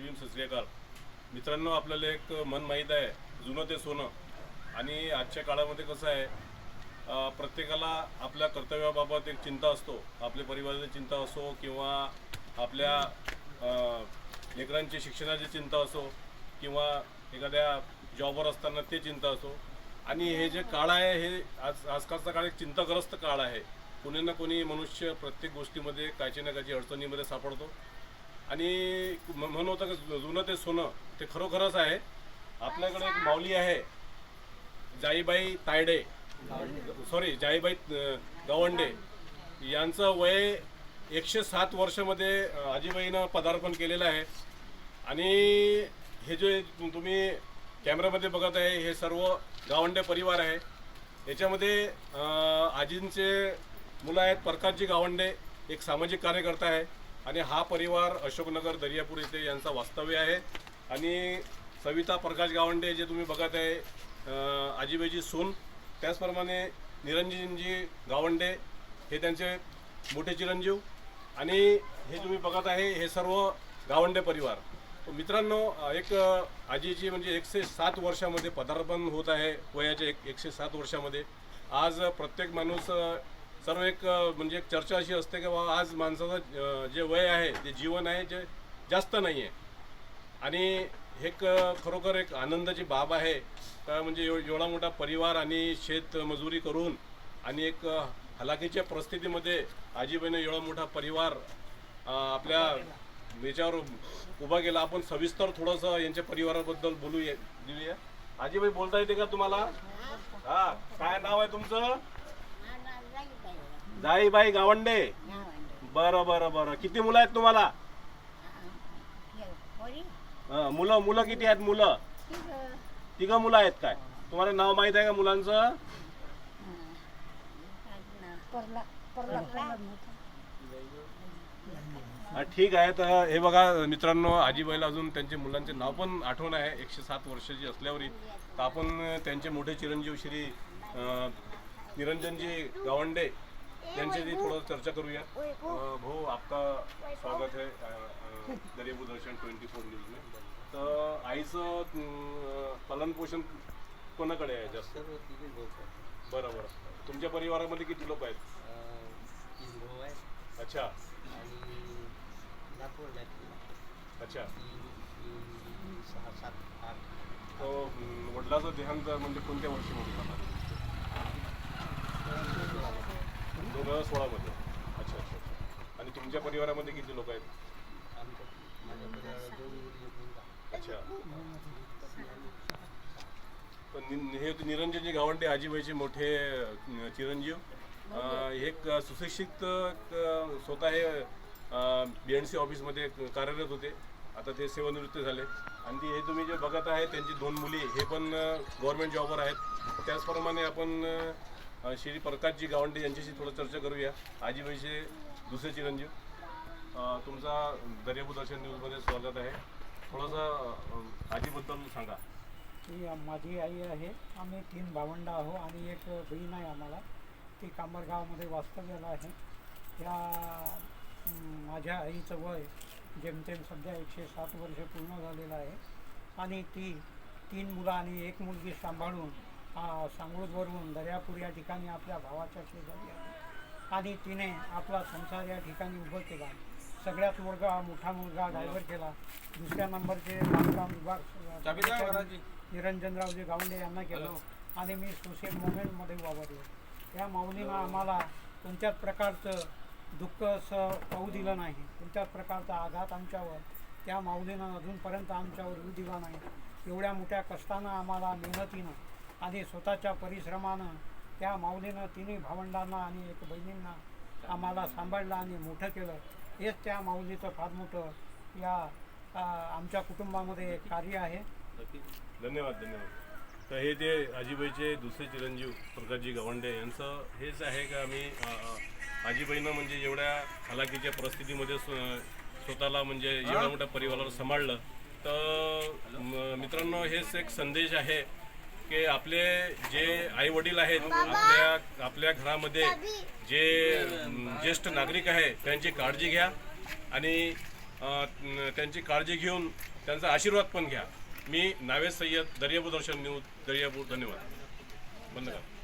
जय सुसलेकर मित्रांनो आपल्याला एक मन माहीत आहे जुनं ते सोनं. आणि आजच्या काळामध्ये कसं आहे प्रत्येकाला आपल्या कर्तव्याबाबत एक चिंता असतो. आपल्या परिवाराची चिंता असो किंवा आपल्या लेकरांची शिक्षणाची चिंता असो किंवा एखाद्या जॉबवर असताना ते चिंता असो. आणि हे जे काळ आहे हे आज आजकालचा काळ एक चिंताग्रस्त काळ आहे. कोणी ना कोणी मनुष्य प्रत्येक गोष्टीमध्ये कायची ना कायची अडचणीमध्ये सापडतो. आणि म्हणून होतं की जुनं ते सोनं ते खरोखरच आहे. आपल्याकडे एक माऊली आहे जाईबाई तायडे. सॉरी जाईबाई गावंडे गवंडे. यांचं वय एकशे सात वर्षामध्ये आजीबाईनं पदार्पण केलेलं आहे. आणि हे जे तुम्ही कॅमेऱ्यामध्ये बघत आहे हे सर्व गावंडे परिवार आहे. याच्यामध्ये आजींचे मुलं आहेत प्रकाशजी गावंडे एक सामाजिक कार्यकर्ता आहे. आणि हा परिवार अशोकनगर दर्यापूर येथे यांचा वास्तव्य आहे. आणि सविता प्रकाश गावंडे जे तुम्ही बघत आहे आजीबाईजी सून त्याचप्रमाणे निरंजनजी गावंडे हे त्यांचे मोठे चिरंजीव. आणि हे तुम्ही बघत आहे हे सर्व गावंडे परिवार. मित्रांनो एक आजीची म्हणजे एकशे सात वर्षामध्ये पदार्पण होत आहे वयाच्या एक एकशे सात वर्षामध्ये. आज प्रत्येक माणूस सर्व एक म्हणजे एक चर्चा अशी असते की बाबा आज माणसाचं जे वय आहे जे जीवन आहे जे जास्त नाही आहे. आणि हे एक खरोखर एक आनंदाची बाब आहे. का म्हणजे एव- एवढा मोठा परिवार आणि शेतमजुरी करून आणि एक हलाखीच्या परिस्थितीमध्ये आजीबाईने एवढा मोठा परिवार आपल्या याच्यावर उभा केला. आपण सविस्तर थोडंसं यांच्या परिवाराबद्दल बोलू देऊया. आजीबाई बोलता येते का तुम्हाला? हा काय नाव आहे तुमचं? जाईबाई गावंडे. बरं बरं बरं. किती मुलं आहेत तुम्हाला? मुलं मुलं किती आहेत मुलं? तिघं. मुलं आहेत काय? तुम्हाला नाव माहीत आहे का मुलांचं? हा, ठीक आहे. तर हे बघा मित्रांनो आजीबाईला अजून त्यांच्या मुलांचे नाव पण आठवण आहे. एकशे सात वर्षाची असल्यावरही तर आपण त्यांचे मोठे चिरंजीव श्री अ, निरंजनजी गावंडे यांच्याशी थोडं चर्चा करूया. भाऊ आपका स्वागत है गरीब दर्शन ट्वेंटी फोर न्यूज में. तर आईचं अं, पालन पोषण कोणाकडे आहे जास्त? बरं बरं. तुमच्या परिवारामध्ये किती लोक आहेत? अच्छा. अच्छा. सहा सात आठ. तो अं, वडिलाचं देहांत म्हणजे कोणत्या वर्षीमध्ये झाला? दोन हजार सोळामध्ये. अच्छा अच्छा अच्छा. आणि तुमच्या परिवारामध्ये किती लोक आहेत? अच्छा. पण नि- हे होते निरंजनजी गावंडे आजीबाईचे मोठे अं, चिरंजीव. अं, हे एक सुशिक्षित अं, स्वतः हे बी एन सी ऑफिसमध्ये कार्यरत होते. आता ते सेवानिवृत्त झाले. आणि ती हे तुम्ही जे बघत आहे त्यांची दोन मुली हे पण गव्हर्मेंट जॉबवर आहेत. त्याचप्रमाणे आपण अं, श्री प्रकाशजी गावंडे यांच्याशी थोडं चर्चा करूया. आजीबाईचे दुसरे चिरंजीव. तुमचा दर्यापूर दर्शन न्यूजमध्ये स्वागत आहे. थोडंसं आजीबद्दल सांगा. ती माझी आई आहे. आम्ही तीन भावंड आहो आणि एक बहीण आहे आम्हाला. ती कामरगावमध्ये वास्तव्याला आहे. या माझ्या आईचं वय जेमतेम सध्या एकशे सात वर्ष पूर्ण झालेलं आहे. आणि ती तीन मुलं आणि एक मुलगी सांभाळून आ, सांगोदवरून दर्यापूर या ठिकाणी आपल्या भावाच्या शेजारी आहे. आणि तिने आपला संसार या ठिकाणी उभं केला. सगळ्यात मुलगा मोठा मुलगा ड्रायव्हर केला. दुसऱ्या नंबरचे बांधकाम विभाग निरंजनरावजी गावंडे यांना केलं. आणि मी सोशल मुवमेंटमध्ये वावरलो. या माऊलीनं आम्हाला कोणत्याच प्रकारचं दुःख असं पाहू दिलं नाही. कोणत्याच प्रकारचा आघात आमच्यावर त्या माऊलीनं अजूनपर्यंत आमच्यावर येऊ दिला नाही. एवढ्या मोठ्या कष्टानं आम्हाला मेहनतीनं आणि स्वतःच्या परिश्रमानं त्या माऊलीनं तिन्ही भावंडांना आणि एक बहिणींना आम्हाला सांभाळलं आणि मोठं केलं. हेच त्या माऊलीचं फार मोठं या आमच्या कुटुंबामध्ये एक कार्य आहे. धन्यवाद धन्यवाद. तर हे ते आजीबाईचे दुसरे चिरंजीव प्रकाशजी गवंडे यांचं हेच आहे का आम्ही आजीबाईनं म्हणजे एवढ्या हलाखीच्या परिस्थितीमध्ये स्वतःला म्हणजे एवढ्या मोठ्या परिवाराला सांभाळलं. तर म- मित्रांनो हेच एक संदेश आहे. की आपले जे आई वडील आहेत आपल्या आपल्या घरामध्ये जे ज्येष्ठ नागरिक आहे त्यांची काळजी घ्या आणि त्यांची काळजी घेऊन त्यांचा आशीर्वाद पण घ्या. मी नावेद सय्यद दर्यापूर दर्शन न्यूज दर्यापूर धन्यवाद. बंद करा.